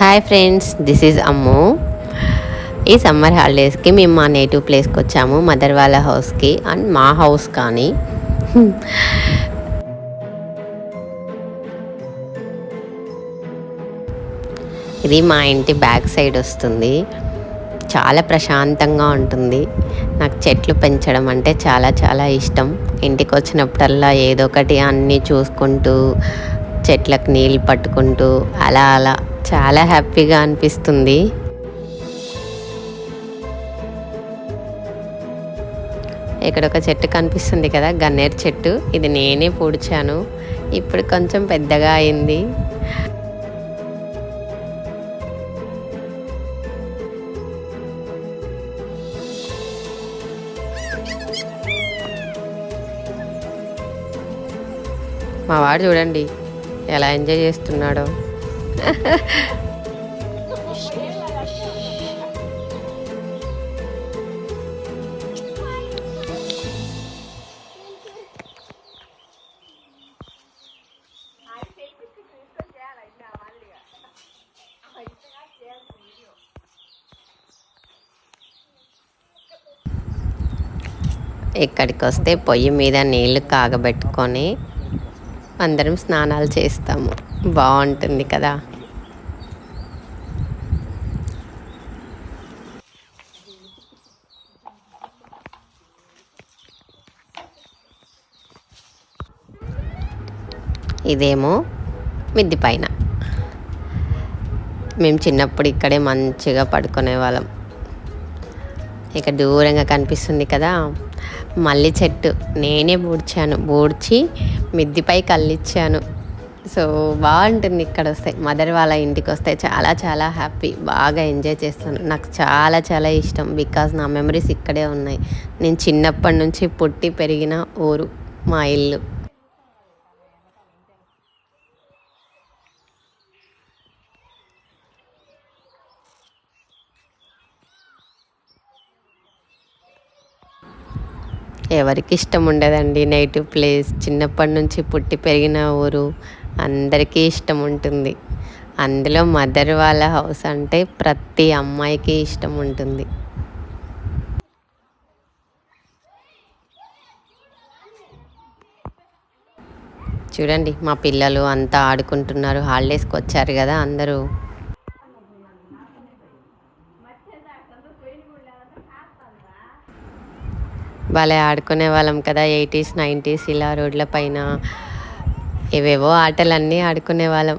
Hi friends this is Ammu. ఈ summer హాలిడేస్కి మేము మా నేటివ్ ప్లేస్కి వచ్చాము మదర్ వాళ్ళ హౌస్కి అండ్ మా హౌస్ కానీ. ఇది మా ఇంటి బ్యాక్ సైడ్ వస్తుంది. చాలా ప్రశాంతంగా ఉంటుంది. నాకు చెట్లు పెంచడం అంటే చాలా చాలా ఇష్టం. ఇంటికి వచ్చినప్పుడల్లా ఏదో ఒకటి అన్నీ చూసుకుంటూ చెట్లకు నీళ్ళు పట్టుకుంటూ అలా అలా. చాలా హ్యాపీగా అనిపిస్తుంది. ఇక్కడ ఒక చెట్టు కనిపిస్తుంది కదా గన్నేరు చెట్టు. ఇది నేనే పూడ్చాను. ఇప్పుడు కొంచెం పెద్దగా అయింది. మా వాడు చూడండి ఎలా ఎంజాయ్ చేస్తున్నాడో. ఇక్కడికి వస్తే పొయ్యి మీద నీళ్ళు కాగబెట్టుకొని అందరం స్నానాలు చేస్తాము. బాగుంటుంది కదా. ఇదేమో మిద్ది పైన. మేము చిన్నప్పుడు ఇక్కడే మంచిగా పడుకునే వాళ్ళం. ఇక దూరంగా కనిపిస్తుంది కదా. మల్లి చెట్టు. నేనే బూడ్చాను. బూడ్చి మిద్దిపై కళ్ళిచ్చాను. సో బాగుంటుంది ఇక్కడ వస్తే మదర్ వాళ్ళ ఇంటికి వస్తే చాలా చాలా హ్యాపీ. బాగా ఎంజాయ్ చేస్తాను. నాకు చాలా చాలా ఇష్టం బికాజ్ నా మెమరీస్ ఇక్కడే ఉన్నాయి. నేను చిన్నప్పటి నుంచి పుట్టి పెరిగిన ఊరు మా ఇల్లు. ఎవరికి ఇష్టం ఉండదండి నేటివ్ ప్లేస్. చిన్నప్పటి నుంచి పుట్టి పెరిగిన ఊరు అందరికీ ఇష్టం ఉంటుంది. అందులో మదర్ వాళ్ళ హౌస్ అంటే ప్రతి అమ్మాయికి ఇష్టం ఉంటుంది. చూడండి మా పిల్లలు అంతా ఆడుకుంటున్నారు. హాలిడేస్కి వచ్చారు కదా అందరూ. భలే ఆడుకునే వాళ్ళం కదా ఎయిటీస్ నైంటీస్ ఇలా రోడ్ల పైన. ఇవేవో ఆటలన్నీ ఆడుకునే వాళ్ళం.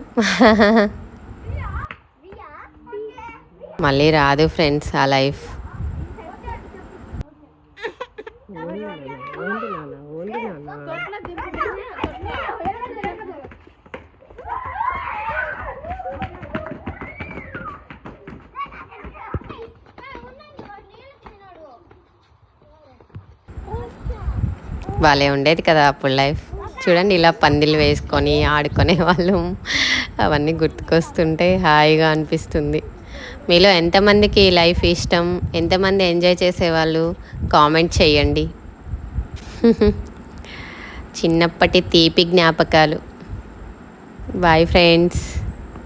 మళ్ళీ రాదు ఫ్రెండ్స్ ఆ లైఫ్. వాళ్ళే ఉండేది కదా అప్పుడు లైఫ్. చూడండి ఇలా పందిలు వేసుకొని ఆడుకునే వాళ్ళం. అవన్నీ గుర్తుకొస్తుంటే హాయిగా అనిపిస్తుంది. మీలో ఎంతమందికి లైఫ్ ఇష్టం? ఎంతమంది ఎంజాయ్ చేసేవాళ్ళు? కామెంట్ చేయండి. చిన్నప్పటి తీపి జ్ఞాపకాలు. Bye friends.